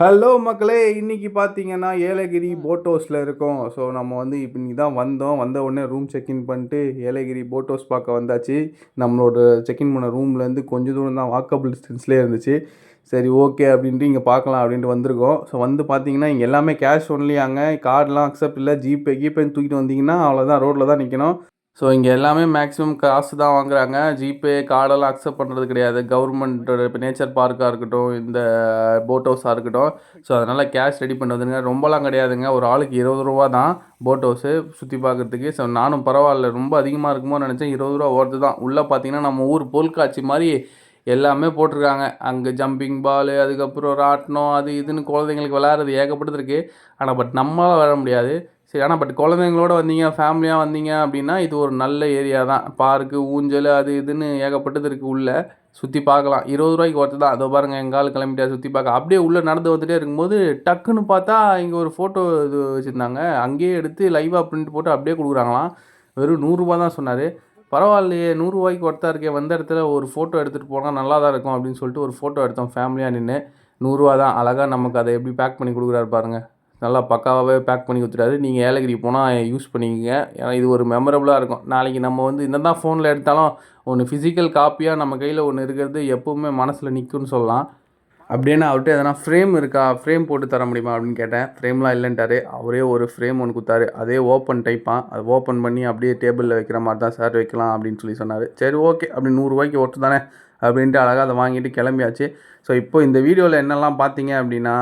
Hello மக்களே. இன்னைக்கு பார்த்தீங்கன்னா ஏலகிரி போட் ஹவுஸில் இருக்கோம். ஸோ நம்ம வந்து இப்போ இன்னைக்கு தான் வந்தோம். வந்த உடனே ரூம் செக்இன் பண்ணிட்டு ஏலகிரி போட் ஹவுஸ் பார்க்க வந்தாச்சு. நம்மளோட செக்இன் பண்ண ரூம்லேருந்து கொஞ்சம் தூரம் தான் வாக்கபிள் டிஸ்டன்ஸ்லேயே இருந்துச்சு. சரி ஓகே அப்படின்ட்டு இங்கே பார்க்கலாம் அப்படின்ட்டு வந்திருக்கோம். ஸோ வந்து பார்த்தீங்கன்னா இங்கே எல்லாமே கேஷ் ஒன்லி அங்கே? கார்டெலாம் அக்செப்ட் இல்லை. ஜிபே கீபேன்னு தூக்கிட்டு வந்தீங்கன்னா அவ்வளோதான் ரோட்டில் தான் நிற்கணும் ஸோ இங்கே எல்லாமே மேக்ஸிமம் காசு தான் வாங்குறாங்க. ஜிபே கார்டெல்லாம் அக்செப்ட் பண்ணுறது கிடையாது. கவர்மெண்ட்டோட இப்போ நேச்சர் பார்க்காக இருக்கட்டும் இந்த போட் ஹவுஸாக இருக்கட்டும். ஸோ அதனால் கேஷ் ரெடி பண்ணுறதுங்க ரொம்பலாம் கிடையாதுங்க. ஒரு ஆளுக்கு இருபது ரூபா தான் போட் ஹவுஸு சுற்றி பார்க்குறதுக்கு ஸோ நானும் பரவாயில்ல. ரொம்ப அதிகமாக இருக்குமோ நினச்சேன். இருபது ரூபா ஓடுறது தான். உள்ளே பார்த்தீங்கன்னா நம்ம ஊர் பொருட்காட்சி மாதிரி எல்லாமே போட்டிருக்காங்க. அங்கே ஜம்பிங் பால் அதுக்கப்புறம் ராட்டினம் அது இதுன்னு குழந்தைங்களுக்கு விளையாடுறது ஏகப்பட்டது இருக்குது ஆனால் பட் நம்மளால் விளையாட முடியாது. சரி ஆனால் பட் குழந்தைங்களோட வந்தீங்க ஃபேமிலியாக வந்தீங்க அப்படின்னா இது ஒரு நல்ல ஏரியா தான். பார்க்கு ஊஞ்சல் அது இதுன்னு ஏகப்பட்டது இருக்குது உள்ளே. சுற்றி பார்க்கலாம். இருபது ரூபாய்க்கு ஒருத்தர் தான். அதோ பாருங்கள் எங்கால் கிளம்பிட்டா சுற்றி பார்க்க. அப்படியே உள்ளே நடந்து வந்துட்டே இருக்கும்போது டக்குன்னு பார்த்தா இங்கே ஒரு ஃபோட்டோ இது வச்சுருந்தாங்க. அங்கேயே எடுத்து லைவாக பிரிண்ட் போட்டு அப்படியே கொடுக்குறாங்களாம். வெறும் நூறுரூவா தான் சொன்னார். பரவாயில்லையே நூறுரூவாய்க்கு ஒருத்தா இருக்கே. வந்த இடத்துல ஒரு ஃபோட்டோ எடுத்துகிட்டு போனால் நல்லா தான் இருக்கும் அப்படின்னு சொல்லிட்டு ஒரு ஃபோட்டோ எடுத்தோம் ஃபேமிலியாக நின்று நூறுரூவா தான். அழகாக நமக்கு அதை எப்படி பேக் பண்ணி கொடுக்குறாரு பாருங்கள் நல்லா பக்காவாகவே பேக் பண்ணி கொடுத்துட்டாரு நீங்கள் ஏலகிரி போனால் யூஸ் பண்ணிக்கங்க. ஏன்னா இது ஒரு மெமரபுளாக இருக்கும். நாளைக்கு நம்ம வந்து என்ன தான் ஃபோனில் எடுத்தாலும் ஒன்று ஃபிசிக்கல் காப்பியாக நம்ம கையில் ஒன்று இருக்கிறது எப்போவுமே மனசில் நிற்கும்னு சொல்லலாம். அப்படின்னு அவர்கிட்ட எதனா ஃப்ரேம் இருக்கா? ஃப்ரேம் போட்டு தர முடியுமா அப்படின்னு கேட்டேன். ஃப்ரேம்லாம் இல்லைன்ட்டாரு. அவரே ஒரு ஃப்ரேம் ஒன்று கொடுத்தாரு. அதே ஓப்பன் டைப்பாக அது ஓப்பன் பண்ணி அப்படியே டேபிளில் வைக்கிற மாதிரி தான் சார் வைக்கலாம் அப்படின்னு சொல்லி சொன்னார். சரி ஓகே அப்படி நூறுரூவாய்க்கு ஒட்டு தானே அப்படின்ட்டு அழகாக அதை வாங்கிட்டு கிளம்பியாச்சு. ஸோ இப்போ இந்த வீடியோவில் என்னெல்லாம் பார்த்தீங்க அப்படின்னா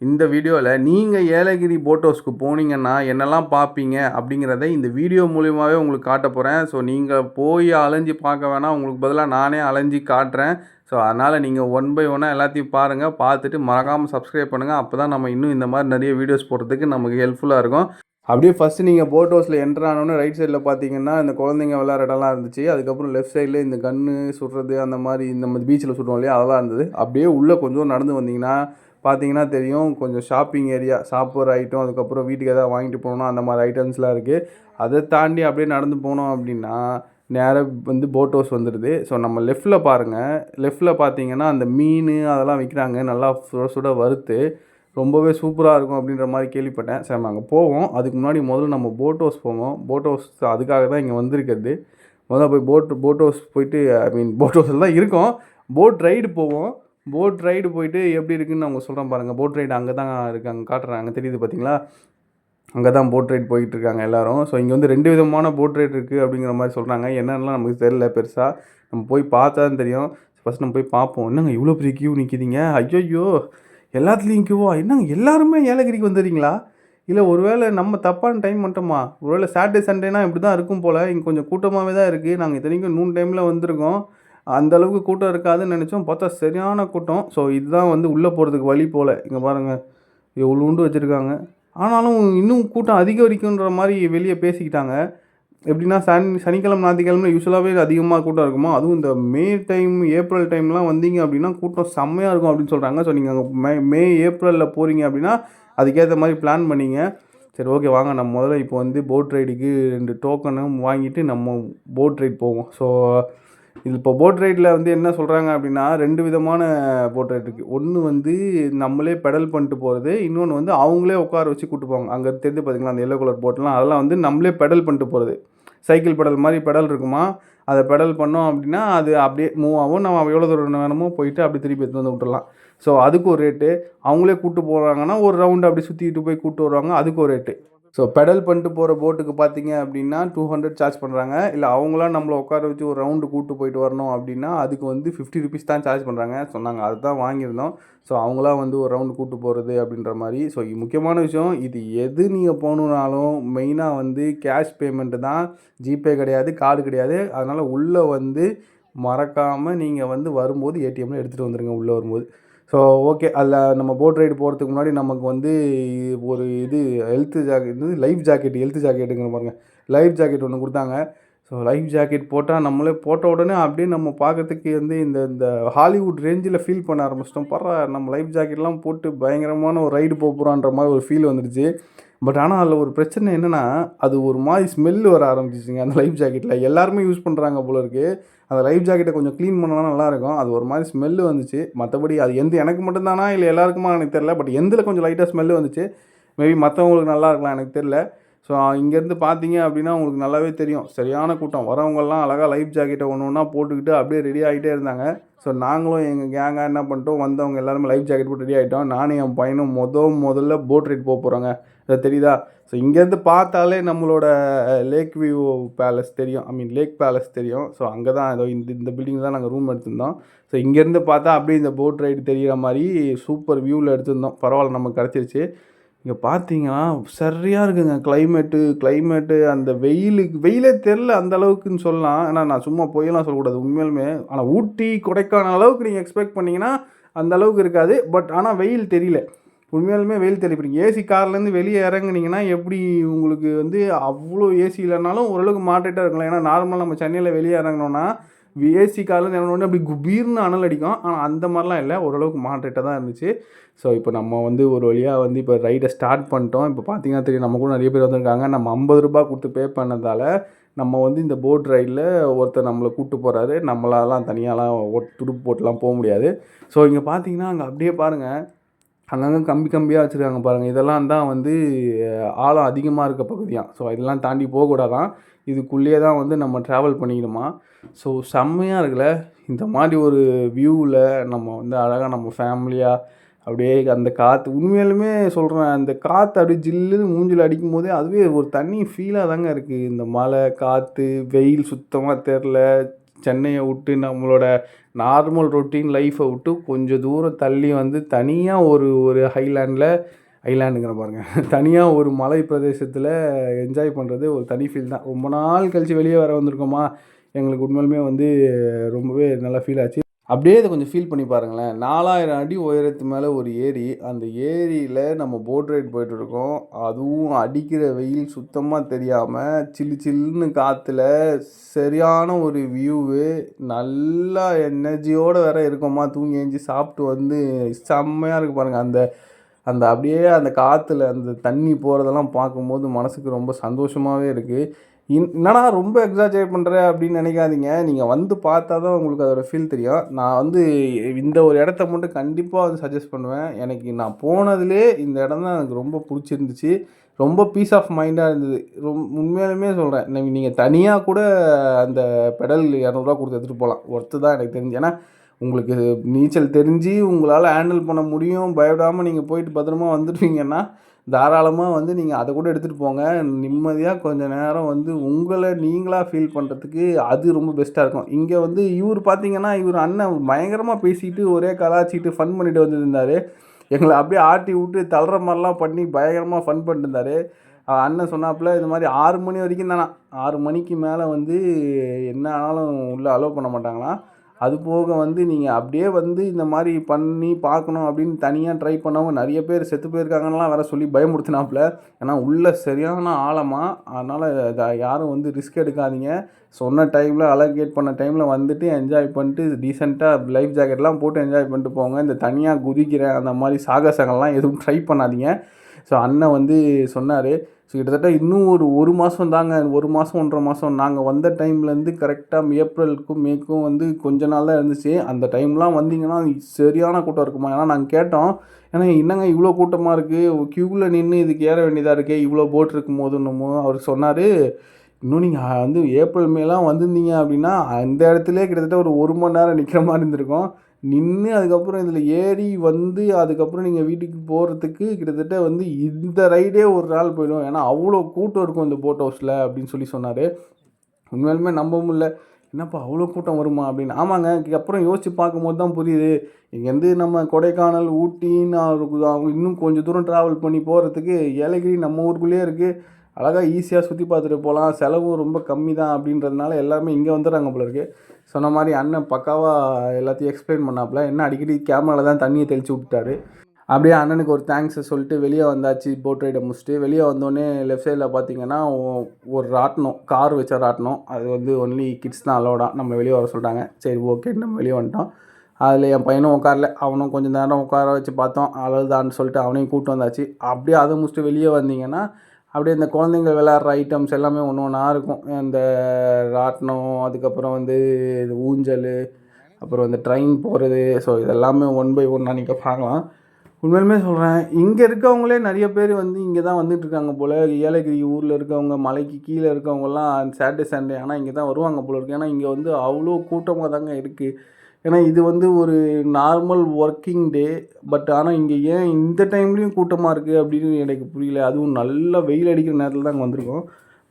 இந்த வீடியோவில் நீங்கள் ஏலகிரி போட் ஹவுஸ்க்கு போனீங்கன்னா என்னெல்லாம் பார்ப்பீங்க அப்படிங்கிறத இந்த வீடியோ மூலியமாகவே உங்களுக்கு காட்ட போகிறேன் ஸோ நீங்கள் போய் அலைஞ்சு பார்க்க வேணாம். உங்களுக்கு பதிலாக நானே அலைஞ்சு காட்டுறேன். ஸோ அதனால் நீங்கள் ஒன் பை ஒன்னாக எல்லாத்தையும் பாருங்கள் பார்த்துட்டு மறக்காமல் சப்ஸ்கிரைப் பண்ணுங்கள் அப்போ தான் நம்ம இன்னும் இந்த மாதிரி நிறைய வீடியோஸ் போடுறதுக்கு நமக்கு ஹெல்ப்ஃபுல்லாக இருக்கும். அப்படியே ஃபஸ்ட்டு நீங்கள் போட் ஹவுஸில் என்ட்ரு ஆனோன்னு ரைட் சைடில் பார்த்தீங்கன்னா இந்த குழந்தைங்க விளையாடுற இடம்லாம் இருந்துச்சு. அதுக்கப்புறம் லெஃப்ட் சைடில் இந்த கன்று சுடுறது அந்த மாதிரி இந்த மாதிரி பீச்சில் சுடுவோம் இல்லையா? அதெல்லாம் இருந்தது. அப்படியே உள்ளே கொஞ்சம் நடந்து வந்தீங்கன்னா பார்த்தீங்கன்னா தெரியும் கொஞ்சம் ஷாப்பிங் ஏரியா சாப்பிட்ற ஐட்டம் அதுக்கப்புறம் வீட்டுக்கு எதாவது வாங்கிட்டு போகணும் அந்த மாதிரி ஐட்டம்ஸ்லாம் இருக்குது அதை தாண்டி அப்படியே நடந்து போனோம் அப்படின்னா நேராக வந்து போட் ஹவுஸ் வந்துடுது ஸோ நம்ம லெஃப்ட்டில் பாருங்கள் லெஃப்ட்டில் பார்த்தீங்கன்னா அந்த மீன் அதெல்லாம் விற்கிறாங்க நல்லா சுட சுட வறுத்து ரொம்பவே சூப்பராக இருக்கும் அப்படின்ற மாதிரி கேள்விப்பட்டேன். சரி நாங்கள் அங்கே போவோம். அதுக்கு முன்னாடி முதல்ல நம்ம போட் ஹவுஸ் போவோம். போட் ஹவுஸ் அதுக்காக தான் இங்கே வந்திருக்கிறது. முதல்ல போய் போட் போட் ஹவுஸ் போயிட்டு ஐ மீன் போட் ஹவுஸில் தான் இருக்கோம். போட் ரைடு போவோம். போட் ரைடு போயிட்டு எப்படி இருக்குன்னு அவங்க சொல்கிறேன் பாருங்கள் போட் ரைடு அங்கே தான் அங்கே காட்டுறாங்க தெரியுது பார்த்தீங்களா அங்கே தான் போட் ரைட் போயிட்டு இருக்காங்க எல்லாரும். ஸோ இங்கே வந்து ரெண்டு விதமான போட் ரைட் இருக்குது அப்படிங்கிற மாதிரி சொல்கிறாங்க என்னென்னலாம் நமக்கு தெரியல பெருசாக நம்ம போய் பார்த்தா தான் தெரியும். ஃபஸ்ட் நம்ம போய் பார்ப்போம். என்னங்க இவ்வளோ பெரிய கியூ நிற்கிதீங்க ஐயோ எல்லாத்துலேயும் கியூவா என்னங்க எல்லாருமே ஏலகிரிக்கு வந்துடுறீங்களா இல்லை ஒருவேளை நம்ம தப்பான டைம் மட்டுமா? ஒருவேளை சாட்டர்டே சண்டேனா இப்படி தான் இருக்கும் போல். இங்கே கொஞ்சம் கூட்டமாகவே தான் இருக்குது நாங்கள் இத்தனைக்கும் நூன் டைமில் வந்திருக்கோம். அந்த அளவுக்கு கூட்டம் இருக்காதுன்னு நினச்சோம். பார்த்தா சரியான கூட்டம். ஸோ இதுதான் வந்து உள்ளே போகிறதுக்கு வழி போல். இங்கே பாருங்கள் எவ்வளோண்டு வச்சுருக்காங்க. ஆனாலும் இன்னும் கூட்டம் அதிகரிக்குன்ற மாதிரி வெளியே பேசிக்கிட்டாங்க. எப்படின்னா சனி சனிக்கிழமை ஞாயிற்றுக்கிழமை யூஸ்வலாகவே அதிகமாக கூட்டம் இருக்குமா? அதுவும் இந்த மே டைம் ஏப்ரல் டைம்லாம் வந்தீங்க அப்படின்னா கூட்டம் செம்மையாக இருக்கும் அப்படின்னு சொல்கிறாங்க ஸோ நீங்கள் அங்கே மே மே ஏப்ரலில் போகிறீங்க அப்படின்னா அதுக்கேற்ற மாதிரி பிளான் பண்ணிங்க. சரி ஓகே வாங்க. நம்ம முதல்ல இப்போ வந்து போட் ரைடுக்கு ரெண்டு டோக்கனும் வாங்கிட்டு நம்ம போட் ரைட் போவோம். ஸோ இது இப்போ போட் ரைடில் வந்து என்ன சொல்கிறாங்க அப்படின்னா ரெண்டு விதமான போட் ரைட் இருக்குது ஒன்று வந்து நம்மளே பெடல் பண்ணிட்டு போகிறது இன்னொன்று வந்து அவங்களே உட்கார வச்சு கூட்டு போவாங்க. அங்கே தெரிஞ்சு பார்த்தீங்களா அந்த எல்லோ கலர் போட்லாம் அதெல்லாம் வந்து நம்மளே பெடல் பண்ணிட்டு போகிறது சைக்கிள் பெடல் மாதிரி பெடல் இருக்குமா? அதை பெடல் பண்ணோம் அப்படின்னா அது அப்படியே மூவ் ஆகும். நம்ம எவ்வளோ தூரம் வேணுமோ போயிட்டு அப்படி திருப்பி எடுத்து வந்து விட்டுடலாம் ஸோ அதுக்கு ஒரு ரேட்டு அவங்களே கூப்பிட்டு போகிறாங்கன்னா ஒரு ரவுண்டு அப்படி சுற்றிக்கிட்டு போய் கூப்பிட்டு வருவாங்க. அதுக்கு ஒரு ரேட்டு ஸோ பெடல் பண்ணிட்டு போகிற போட்டுக்கு பார்த்தீங்க அப்படின்னா டூ ஹண்ட்ரட் சார்ஜ் பண்ணுறாங்க இல்லை அவங்களாம் நம்மளை உட்கார வச்சு ஒரு ரவுண்டு கூப்பிட்டு போயிட்டு வரணும் அப்படின்னா அதுக்கு வந்து ஃபிஃப்டி ருபீஸ் தான் சார்ஜ் பண்ணுறாங்க சொன்னாங்க. அதுதான் வாங்கியிருந்தோம். ஸோ அவங்களாம் வந்து ஒரு ரவுண்டு கூப்பிட்டு போகிறது அப்படின்ற மாதிரி. ஸோ முக்கியமான விஷயம். இது எது நீங்கள் போகணுன்னாலும் மெயினாக வந்து கேஷ் பேமெண்ட்டு தான். ஜிபே கிடையாது கார்டு கிடையாது. அதனால் உள்ளே வந்து மறக்காமல் நீங்கள் வந்து வரும்போது ஏடிஎம்மில் எடுத்துகிட்டு வந்துடுங்க உள்ளே வரும்போது. ஸோ ஓகே அதில் நம்ம போட் ரைடு போகிறதுக்கு முன்னாடி நமக்கு வந்து ஒரு இது ஹெல்த்து ஜாக்கெட் வந்து லைஃப் ஜாக்கெட் ஹெல்த் ஜாக்கெட்டுங்கிற பாருங்க. லைஃப் ஜாக்கெட் ஒன்று கொடுத்தாங்க. ஸோ லைஃப் ஜாக்கெட் போட்டால் நம்மளே போட்ட உடனே அப்படியே நம்ம பார்க்கறதுக்கு வந்து இந்த இந்த ஹாலிவுட் ரேஞ்சில் ஃபீல் பண்ண ஆரம்பிச்சிட்டோம். பரவ நம்ம லைஃப் ஜாக்கெட்லாம் போட்டு பயங்கரமான ஒரு ரைடு போக போகிறோன்ற மாதிரி ஒரு ஃபீல் வந்துடுச்சு பட் ஆனால் அதில் ஒரு பிரச்சனை என்னென்னா அது ஒரு மாதிரி ஸ்மெல் வர ஆரம்பிச்சிச்சுங்க. அந்த லைஃப் ஜாக்கெட்டில் எல்லாருமே யூஸ் பண்ணுறாங்க போல இருக்குது அந்த லைஃப் ஜாக்கெட்டை கொஞ்சம் க்ளீன் பண்ணனா நல்லாயிருக்கும் அது ஒரு மாதிரி ஸ்மெல்லு வந்துச்சு. மற்றபடி அது எந்த எனக்கு மட்டும்தானா இல்லை எல்லாருக்குமா எனக்கு தெரில பட் எந்தில் கொஞ்சம் லைட்டாக ஸ்மெல்லு வந்துச்சு. மேபி மற்றவங்களுக்கு நல்லா இருக்கலாம் எனக்கு தெரில ஸோ இங்கேருந்து பார்த்தீங்க அப்படின்னா உங்களுக்கு நல்லாவே தெரியும். சரியான கூட்டம். வரவங்கெல்லாம் அழகாக லைஃப் ஜாக்கெட்டை ஒன்று ஒன்றா போட்டுக்கிட்டு அப்படியே ரெடி ஆகிட்டே இருந்தாங்க. ஸோ நாங்களும் எங்கள் கேங்காக என்ன பண்ணிட்டோம்? வந்தவங்க எல்லாருமே லைஃப் ஜாக்கெட் போட்டு ரெடி ஆகிட்டோம் நானும் என் பையனும் மொதல் முதல்ல போட் ரைட் போக போகிறோங்க தெரியுதா? ஸோ இங்கேருந்து பார்த்தாலே நம்மளோட லேக் வியூ பேலஸ் தெரியும். ஐ மீன் லேக் பேலஸ் தெரியும். ஸோ அங்கே தான் ஏதோ இந்த இந்த பில்டிங் தான் நாங்கள் ரூம் எடுத்திருந்தோம். ஸோ இங்கேருந்து பார்த்தா அப்படியே இந்த போட் ரைடு தெரிகிற மாதிரி சூப்பர் வியூவில் எடுத்திருந்தோம். பரவாயில்ல நமக்கு கிடச்சிருச்சு. இங்கே பார்த்தீங்கன்னா சரியாக இருக்குங்க. கிளைமேட்டு கிளைமேட்டு அந்த வெயிலுக்கு வெயிலே தெரில அந்த அளவுக்குன்னு சொல்லலாம். ஏன்னா நான் சும்மா போயெல்லாம் சொல்லக்கூடாது உண்மையிலுமே. ஆனால் ஊட்டி கொடைக்கானல் அளவுக்கு நீங்கள் எக்ஸ்பெக்ட் பண்ணிங்கன்னா அந்த அளவுக்கு இருக்காது. பட் ஆனால் வெயில் தெரியல. உண்மையாலுமே வெயில் தெரியல இப்போ ஏசி கார்லேருந்து வெளியே இறங்குனீங்கன்னா எப்படி உங்களுக்கு வந்து அவ்வளோ ஏசி இல்லைனாலும் ஓரளவுக்கு மாட்டேட்டாக இருக்கலாம். ஏன்னா நார்மலாக நம்ம சென்னையில் வெளியே இறங்கினோன்னா ஏசி கார்லேருந்து இறங்கினோடனே அப்படி குபீர்னு அனல் அடிக்கும். ஆனால் அந்த மாதிரிலாம் இல்லை. ஓரளவுக்கு மாட்டேட்டாக தான் இருந்துச்சு. ஸோ இப்போ நம்ம வந்து ஒரு வழியாக வந்து இப்போ ரைடை ஸ்டார்ட் பண்ணிட்டோம். இப்போ பார்த்தீங்கன்னா தெரியும் நம்ம கூட நிறைய பேர் வந்திருக்காங்க. நம்ம ஐம்பது ரூபா கொடுத்து பே பண்ணதால் நம்ம வந்து இந்த போட் ரைடில் ஒருத்தர் நம்மளை கூப்பிட்டு போகிறாரு நம்மளாலாம் தனியாலாம் ஓட் துடுப்பு போட்டுலாம் போக முடியாது. ஸோ இங்கே பார்த்தீங்கன்னா அங்கே அப்படியே பாருங்கள் அங்கங்கே கம்பி கம்பியாக வச்சுருக்காங்க பாருங்கள் இதெல்லாம் தான் வந்து ஆழம் அதிகமாக இருக்க பகுதியாம் ஸோ இதெல்லாம் தாண்டி போகக்கூடாதான். இதுக்குள்ளேயே தான் வந்து நம்ம ட்ராவல் பண்ணிக்கணுமா? ஸோ செம்மையாக இருக்குல்ல. இந்த மாதிரி ஒரு வியூவில் நம்ம வந்து அழகாக நம்ம ஃபேமிலியாக அப்படியே அந்த காற்று உண்மையாலுமே சொல்கிறேன் அந்த காற்று அப்படியே ஜில்லுன்னு மூஞ்சில் அடிக்கும் போதே அதுவே ஒரு தண்ணி ஃபீலாக தாங்க இருக்குது இந்த மழை காற்று வெயில் சுத்தமாக தெரில சென்னையை விட்டு நம்மளோட நார்மல் ரொட்டீன் லைஃப்பை விட்டு கொஞ்சம் தூரம் தள்ளி வந்து தனியாக ஒரு ஒரு ஹைலாண்டில் ஐலாண்டுங்கிற பாருங்கள் தனியாக ஒரு மலை பிரதேசத்தில் என்ஜாய் பண்ணுறது ஒரு தனி ஃபீல் தான். ரொம்ப நாள் கழித்து வெளியே வர வந்திருக்கோமா? எங்களுக்கு உண்மையிலுமே வந்து ரொம்பவே நல்லா ஃபீல் ஆச்சு. அப்படியே இதை கொஞ்சம் ஃபீல் பண்ணி பாருங்களேன். நாலாயிரம் அடி உயரத்து மேலே ஒரு ஏரி. அந்த ஏரியில் நம்ம போட் ரைட் போயிட்டுருக்கோம். அதுவும் அடிக்கிற வெயில் சுத்தமாக தெரியாமல் சில்லு சில்லுன்னு காற்றுல சரியான ஒரு வியூவு நல்லா எனர்ஜியோடு வேற இருக்கோமா? தூங்கி ஏஞ்சி சாப்பிட்டு வந்து செம்மையாக இருக்குது பாருங்கள் அந்த அந்த அப்படியே அந்த காற்றுல அந்த தண்ணி போகிறதெல்லாம் பார்க்கும்போது மனசுக்கு ரொம்ப சந்தோஷமாகவே இருக்குது என்னடா ரொம்ப எக்ஸாஜரேட் பண்ணுற அப்படின்னு நினைக்காதீங்க. நீங்கள் வந்து பார்த்தா தான் உங்களுக்கு அதோட ஃபீல் தெரியும். நான் வந்து இந்த ஒரு இடத்த மட்டும் கண்டிப்பாக வந்து சஜஸ்ட் பண்ணுவேன். எனக்கு நான் போனதுலே இந்த இடம் தான் எனக்கு ரொம்ப பிடிச்சிருந்துச்சு. ரொம்ப பீஸ் ஆஃப் மைண்டாக இருந்தது. ரொம் உண்மையாலுமே சொல்கிறேன் நீங்கள் தனியாக கூட அந்த பெடல் இரநூறுவா கொடுத்து எடுத்துகிட்டு போகலாம் ஒர்த்து தான் எனக்கு தெரிஞ்சு. ஏன்னா உங்களுக்கு நீச்சல் தெரிஞ்சு உங்களால் ஹேண்டில் பண்ண முடியும். பயப்படாமல் நீங்கள் போயிட்டு பத்திரமா வந்துடுவீங்கன்னா தாராளமாக வந்து நீங்கள் அதை கூட எடுத்துகிட்டு போங்க. நிம்மதியாக கொஞ்சம் நேரம் வந்து உங்களை நீங்களாக ஃபீல் பண்ணுறதுக்கு அது ரொம்ப பெஸ்ட்டாக இருக்கும். இங்கே வந்து இவர் பார்த்தீங்கன்னா இவர் அண்ணன் பயங்கரமாக பேசிட்டு ஒரே கலாச்சிட்டு ஃபன் பண்ணிட்டு வந்துருந்தார். எங்களை அப்படியே ஆட்டி விட்டு தள்ளுற மாதிரிலாம் பண்ணி பயங்கரமாக ஃபன் பண்ணிருந்தார் அண்ணன் சொன்னாப்புல இது மாதிரி ஆறு மணி வரைக்கும் தானா? ஆறு மணிக்கு மேலே வந்து என்ன ஆனாலும் உள்ளே அலோவ் பண்ண மாட்டாங்களாம் அது போக வந்து நீங்கள் அப்படியே வந்து இந்த மாதிரி பண்ணி பார்க்கணும் அப்படின்னு தனியாக ட்ரை பண்ணவங்க நிறைய பேர் செத்து போயிருக்காங்கலாம் வேற சொல்லி பயமுறுத்தினாப்புல. ஏன்னா உள்ள சரியான ஆழமாக அதனால் யாரும் வந்து ரிஸ்க் எடுக்காதீங்க. சொன்ன டைமில் அலோகேட் பண்ண டைமில் வந்துட்டு என்ஜாய் பண்ணிட்டு டீசெண்டாக லைஃப் ஜாக்கெட்லாம் போட்டு என்ஜாய் பண்ணிட்டு போங்க. இந்த தனியாக குதிக்கிற அந்த மாதிரி சாகசங்கள்லாம் எதுவும் ட்ரை பண்ணாதீங்க. ஸோ அண்ணன் வந்து சொன்னார் ஸோ கிட்டத்தட்ட இன்னும் ஒரு ஒரு மாதம் தாங்க ஒரு மாதம் ஒன்றரை மாதம் நாங்கள் வந்த டைம்லேருந்து கரெக்டாக ஏப்ரலுக்கும் மேக்கும் வந்து கொஞ்ச நாள் தான் இருந்துச்சு. அந்த டைம்லாம் வந்தீங்கன்னா சரியான கூட்டம் இருக்குமா? ஏன்னா நாங்கள் கேட்டோம். ஏன்னா என்னங்க இவ்வளோ கூட்டமாக இருக்குது க்யூவில் நின்று இதுக்கு ஏற வேண்டியதாக இருக்கே? இவ்வளோ போட் இருக்கும் போதுன்னு அவர் சொன்னார். இன்னும் நீங்கள் வந்து ஏப்ரல் மேலாம் வந்திருந்தீங்க அப்படின்னா அந்த இடத்துல கிட்டத்தட்ட ஒரு ஒரு மணி நேரம் நிற்கிற மாதிரி இருந்திருக்கும். நின்று அதுக்கப்புறம் இதில் ஏறி வந்து அதுக்கப்புறம் நீங்கள் வீட்டுக்கு போகிறதுக்கு கிட்டத்தட்ட வந்து இந்த ரைடே ஒரு நாள் போயிடும். ஏன்னா அவ்வளோ கூட்டம் இருக்கும் இந்த போட் ஹவுஸில் அப்படின்னு சொல்லி சொன்னார். உண்மையாலுமே நம்ப முடியல. என்னப்பா அவ்வளோ கூட்டம் வருமா அப்படின்னு. ஆமாங்க அப்புறம் யோசித்து பார்க்கும்போது தான் புரியுது. இங்கேருந்து நம்ம கொடைக்கானல் ஊட்டின்னு அவங்க இன்னும் கொஞ்சம் தூரம் ட்ராவல் பண்ணி போகிறதுக்கு ஏலகிரி நம்ம ஊருக்குள்ளேயே இருக்குது அழகாக ஈஸியாக சுற்றி பார்த்துட்டு போகலாம் செலவும் ரொம்ப கம்மி தான் அப்படின்றதுனால எல்லாருமே இங்கே வந்துடுறாங்க போல இருக்குது சொன்ன மாதிரி அண்ணன் பக்காவாக எல்லாத்தையும் எக்ஸ்பிளைன் பண்ணாப்புல. என்ன அடிக்கடி கேமராவில் தான் தண்ணியை தெளித்து விட்டுட்டாரு. அப்படியே அண்ணனுக்கு ஒரு தேங்க்ஸை சொல்லிட்டு வெளியே வந்தாச்சு போட் ரைடை முடிச்சுட்டு. வெளியே வந்தோடனே லெஃப்ட் சைடில் பார்த்தீங்கன்னா ஒரு ராட்டணும் கார் வச்ச ராட்டணும் அது வந்து ஒன்லி கிட்ஸ் தான் அலோடாக நம்ம வெளியே வர சொல்லிட்டாங்க சரி ஓகே நம்ம வெளியே வந்துட்டோம். அதில் என் பையனும் உட்காரல. அவனும் கொஞ்சம் நேரம் உட்கார வச்சு பார்த்தோம். அழுதான்னு சொல்லிட்டு அவனையும் கூப்பிட்டு வந்தாச்சு. அப்படியே அதை முடிச்சுட்டு வெளியே வந்தீங்கன்னா அப்படியே இந்த குழந்தைங்க விளாட்ற ஐட்டம்ஸ் எல்லாமே ஒன்று ஒன்றா இருக்கும். இந்த ராட்டினம் அதுக்கப்புறம் வந்து இது ஊஞ்சல் அப்புறம் இந்த ட்ரெயின் போகிறது ஸோ இதெல்லாமே ஒன் பை ஒன்னாக நீங்கள் பார்க்கலாம். உண்மையிலுமே சொல்கிறேன் இங்கே இருக்கவங்களே நிறைய பேர் வந்து இங்கே தான் வந்துட்டுருக்காங்க போல். ஏலகிரி ஊரில் இருக்கவங்க மலைக்கு கீழே இருக்கவங்கலாம் சாட்டர்டே சண்டே ஆனால் இங்கே தான் வருவாங்க போல இருக்குது ஏன்னா இங்கே வந்து அவ்வளோ கூட்டமாக தாங்க இருக்குது ஏன்னா இது வந்து ஒரு நார்மல் ஒர்க்கிங் டே பட் ஆனால் இங்கே ஏன் இந்த டைம்லேயும் கூட்டமாக இருக்குது அப்படின்னு எனக்கு புரியல. அதுவும் நல்லா வெயில் அடிக்கிற நேரத்தில் தான் அங்கே வந்திருக்கோம்.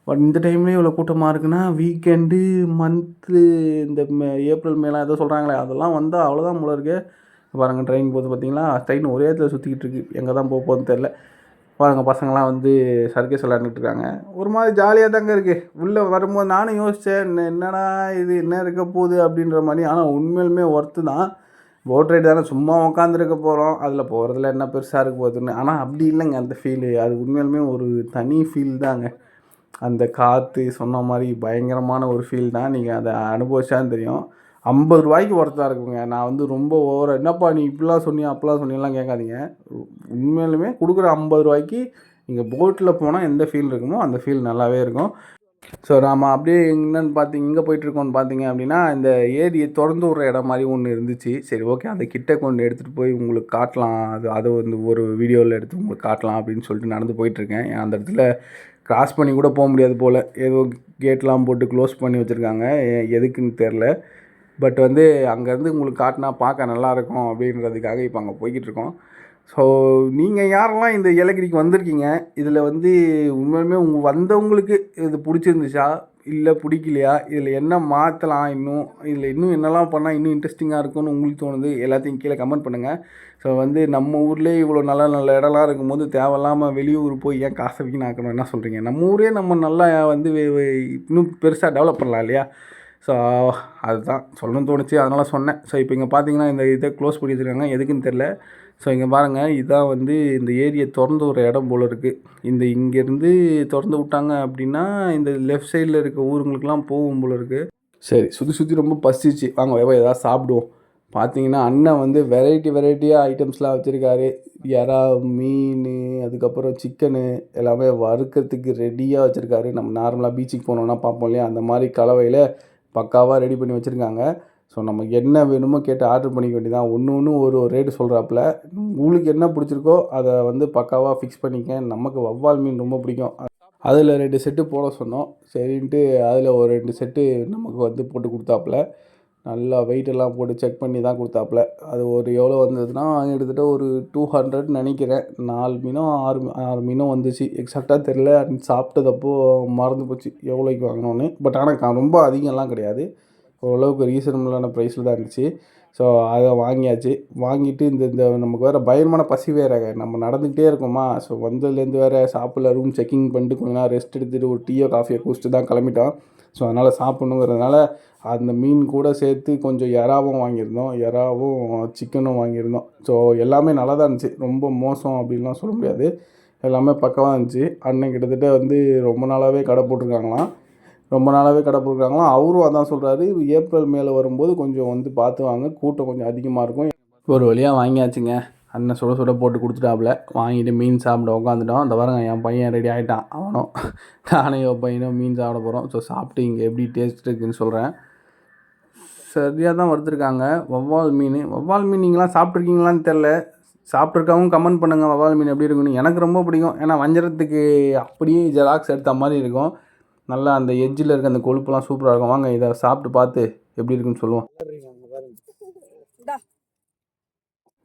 பட் இந்த டைம்லேயும் இவ்வளோ கூட்டமாக இருக்குன்னா வீக்கெண்டு மந்த்து இந்த மே ஏப்ரல் மேலாம் ஏதோ சொல்கிறாங்களே அதெல்லாம் வந்தால் அவ்வளோதான் போல இருக்கு. பாருங்கள் ட்ரெயின் போது பார்த்தீங்களா ட்ரெயின் ஒரே இடத்துல சுற்றிக்கிட்டு இருக்கு. எங்கே தான் போக போகுதுன்னு தெரில பாருங்க பசங்களாம் வந்து சர்க்கஸ் விளாண்டுட்டு இருக்காங்க. ஒரு மாதிரி ஜாலியாக தாங்க இருக்குது உள்ளே வரும்போது நானும் யோசித்தேன் என்ன- என்னடா இது? என்ன இருக்க போகுது? அப்படின்ற மாதிரி. ஆனால் உண்மையிலுமே ஒர்த்து தான். போட் ரைடு தானே சும்மா உட்காந்துருக்க போகிறோம் அதில் போகிறதுல என்ன பெருசாக இருக்க போகுதுன்னு. ஆனால் அப்படி இல்லைங்க அந்த ஃபீலு அது உண்மையிலுமே ஒரு தனி ஃபீல் தாங்க. அந்த காற்று சொன்ன மாதிரி பயங்கரமான ஒரு ஃபீல் தான். நீங்கள் அதை அனுபவிச்சான்னு தெரியும். ஐம்பது ரூபாய்க்கு ஒருத்தா இருக்குங்க. நான் வந்து ரொம்ப ஓவர என்னப்பா நீ இப்படிலாம் சொன்னியா அப்படிலாம் சொன்னியெல்லாம் கேட்காதீங்க. உண்மையிலுமே கொடுக்குற ஐம்பது ரூபாய்க்கு நீங்கள் போட்டில் போனால் எந்த ஃபீல் இருக்குமோ அந்த ஃபீல் நல்லாவே இருக்கும். ஸோ நாம் அப்படியே என்னென்னு பார்த்தீங்க இங்கே போயிட்டுருக்கோம்னு பார்த்தீங்க அப்படின்னா இந்த ஏரியை திறந்து விட்ற இடம் மாதிரி ஒன்று இருந்துச்சு. சரி ஓகே அதை கிட்ட கொண்டு எடுத்துகிட்டு போய் உங்களுக்கு காட்டலாம். அது அதை வந்து ஒரு வீடியோவில் எடுத்து உங்களுக்கு காட்டலாம் அப்படின்னு சொல்லிட்டு நடந்து போயிட்டுருக்கேன் அந்த இடத்துல கிராஸ் பண்ணி கூட போக முடியாது போல். ஏதோ கேட்லாம் போட்டு க்ளோஸ் பண்ணி வச்சுருக்காங்க. எதுக்குன்னு தெரில பட் வந்து அங்கேருந்து உங்களுக்கு காட்டினா பார்க்க நல்லாயிருக்கும் அப்படின்றதுக்காக இப்போ அங்கே போய்கிட்டு இருக்கோம் ஸோ நீங்கள் யாரெல்லாம் இந்த ஏலகிரிக்கு வந்திருக்கீங்க? இதில் வந்து உண்மையுமே உங்கள் வந்தவங்களுக்கு இது பிடிச்சிருந்துச்சா? இல்லை பிடிக்கலையா? இதில் என்ன மாற்றலாம் இன்னும்? இதில் இன்னும் என்னெல்லாம் பண்ணால் இன்னும் இன்ட்ரெஸ்டிங்காக இருக்கும்னு உங்களுக்கு தோணுது? எல்லாத்தையும் கீழே கமெண்ட் பண்ணுங்கள் ஸோ வந்து நம்ம ஊர்லேயே இவ்வளோ நல்ல நல்ல இடம்லாம் இருக்கும்போது தேவையில்லாமல் வெளியூர் போய் ஏன் காசை வீணாக்கணும்? என்ன சொல்கிறீங்க? நம்ம ஊரே நம்ம நல்லா வந்து இன்னும் பெருசாக டெவலப் பண்ணலாம் இல்லையா? ஸோ அதுதான். சொல்லணும்னு தோணுச்சு. அதனால் சொன்னேன். ஸோ இப்போ இங்கே பார்த்தீங்கன்னா இந்த இதை க்ளோஸ் பண்ணி வச்சுருக்காங்க எதுக்குன்னு தெரில. ஸோ இங்கே பாருங்கள் இதான் வந்து இந்த ஏரியை திறந்து ஒரு இடம் போல் இருக்குது இந்த இங்கேருந்து திறந்து விட்டாங்க அப்படின்னா இந்த லெஃப்ட் சைடில் இருக்க ஊருங்களுக்கெல்லாம் போகும் போல் இருக்குது சரி சுற்றி சுற்றி ரொம்ப பசிச்சு. வாங்க வேவா ஏதாவது சாப்பிடுவோம். பார்த்தீங்கன்னா அண்ணன் வந்து வெரைட்டி வெரைட்டியாக ஐட்டம்ஸ்லாம் வச்சுருக்காரு. இறா மீன் அதுக்கப்புறம் சிக்கனு எல்லாமே வறுக்கிறதுக்கு ரெடியாக வச்சுருக்காரு. நம்ம நார்மலாக பீச்சுக்கு போனோம்னா பார்ப்போம் இல்லையா? அந்த மாதிரி கலவையில் பக்காவாக ரெடி பண்ணி வச்சுருக்காங்க. ஸோ நமக்கு என்ன வேணுமோ கேட்டு ஆர்டர் பண்ணிக்க வேண்டியதான் ஒன்று ஒன்று ஒரு ஒரு ரேட்டு சொல்கிறாப்புல உங்களுக்கு என்ன பிடிச்சிருக்கோ அதை வந்து பக்காவாக ஃபிக்ஸ் பண்ணிக்க. நமக்கு வவ்வால் மீன் ரொம்ப பிடிக்கும். அதில் ரெண்டு செட்டு போட சொன்னோம். சரின்ட்டு அதில் ஒரு ரெண்டு செட்டு நமக்கு வந்து போட்டு கொடுத்தாப்புல. நல்லா வெயிட்டெல்லாம் எல்லாம் போட்டு செக் பண்ணி தான் கொடுத்தாப்புல. அது ஒரு எவ்வளோ வந்ததுன்னா கிட்டத்தட்ட ஒரு டூ ஹண்ட்ரட் நினைக்கிறேன். நாலு மீனோ ஆறு ஆறு மீனோ வந்துச்சு. எக்ஸாக்டாக தெரில சாப்பிட்டதப்போ மறந்து போச்சு. எவ்வளோக்கு வாங்கினோன்னு பட் ஆனால் ரொம்ப அதிகம்லாம் கிடையாது. ஓரளவுக்கு ரீசனபிளான ப்ரைஸில் தான் இருந்துச்சு. ஸோ அதை வாங்கியாச்சு. வாங்கிட்டு இந்த இந்த நமக்கு வேறு பயமான பசி வேறு. நம்ம நடந்துக்கிட்டே இருக்கோமா? ஸோ வந்ததுலேருந்து வேறு சாப்பிடல. ரூம் செக்கிங் பண்ணிட்டு கொஞ்ச நேரம் ரெஸ்ட் எடுத்துகிட்டு ஒரு டீயோ காஃபியோ குடிச்சிட்டு தான் கிளம்பிட்டோம். ஸோ அதனால் சாப்பிட்ணுங்கிறதுனால அந்த மீன் கூட சேர்த்து கொஞ்சம் எறாவும் வாங்கியிருந்தோம். எறாவும் சிக்கனும் வாங்கியிருந்தோம். ஸோ எல்லாமே நல்லா தான் இருந்துச்சு. ரொம்ப மோசம் அப்படின்லாம் சொல்ல முடியாது. எல்லாமே பக்கமாக இருந்துச்சு. அண்ணன் கிட்டத்தட்ட வந்து ரொம்ப நாளாகவே கடை போட்டிருக்காங்களாம். ரொம்ப நாளாகவே கடை போட்டிருக்காங்களாம். அவரும் அதான் சொல்கிறாரு ஏப்ரல் மேலே வரும்போது கொஞ்சம் வந்து பார்த்து வாங்க. கூட்டம் கொஞ்சம் அதிகமாக இருக்கும். ஒரு வழியாக வாங்கியாச்சுங்க. அண்ணன் சுட சுட போட்டு கொடுத்துட்டாப்புல வாங்கிட்டு மீன் சாப்பிட உட்காந்துட்டோம் அந்த பாருங்க என் பையன் ரெடி ஆகிட்டான் அவனும் நானும் என் பையனும் மீன் சாப்பிட போகிறோம் ஸோ சாப்பிட்டு இங்கே எப்படி டேஸ்ட் இருக்குன்னு சொல்கிறேன் சரியாக தான் வறுத்துருக்காங்க. வவ்வால் மீன். வவ்வால் மீன் நீங்களாம் சாப்பிட்ருக்கீங்களான்னு தெரில சாப்பிட்ருக்காவும் கமெண்ட் பண்ணுங்கள் வவ்வால் மீன் எப்படி இருக்குன்னு எனக்கு ரொம்ப பிடிக்கும். ஏன்னா வஞ்சரத்துக்கு அப்படியே ஜெராக்ஸ் எடுத்த மாதிரி இருக்கும். நல்லா அந்த எஜ்ஜில் இருக்க அந்த கொழுப்புலாம் சூப்பராக இருக்கும். வாங்க இதை சாப்பிட்டு பார்த்து எப்படி இருக்குன்னு சொல்லுவோம்.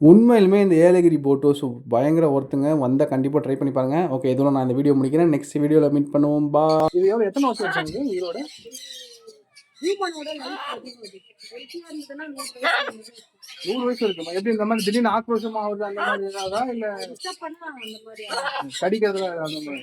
உண்மையிலுமே இந்த ஏலகிரி போட் ஹவுஸ் பயங்கர ஒருத்தங்க வந்தால் கண்டிப்பாக ட்ரை பண்ணி பாருங்கள் ஓகே இதோட நான் இந்த வீடியோ முடிக்கிறேன். நெக்ஸ்ட் வீடியோவில் மீட் பண்ணுவோம். பா இது எவ்வளோ எத்தனை வருஷம் வச்சாங்க இதோட நூறு வயசு இருக்குமா? எப்படி இந்த மாதிரி திடீர்னு ஆக்ரோஷமா ஆகுது அந்த மாதிரி ஏதாவதா? இல்லை கடிக்கிறதுல அந்த மாதிரி?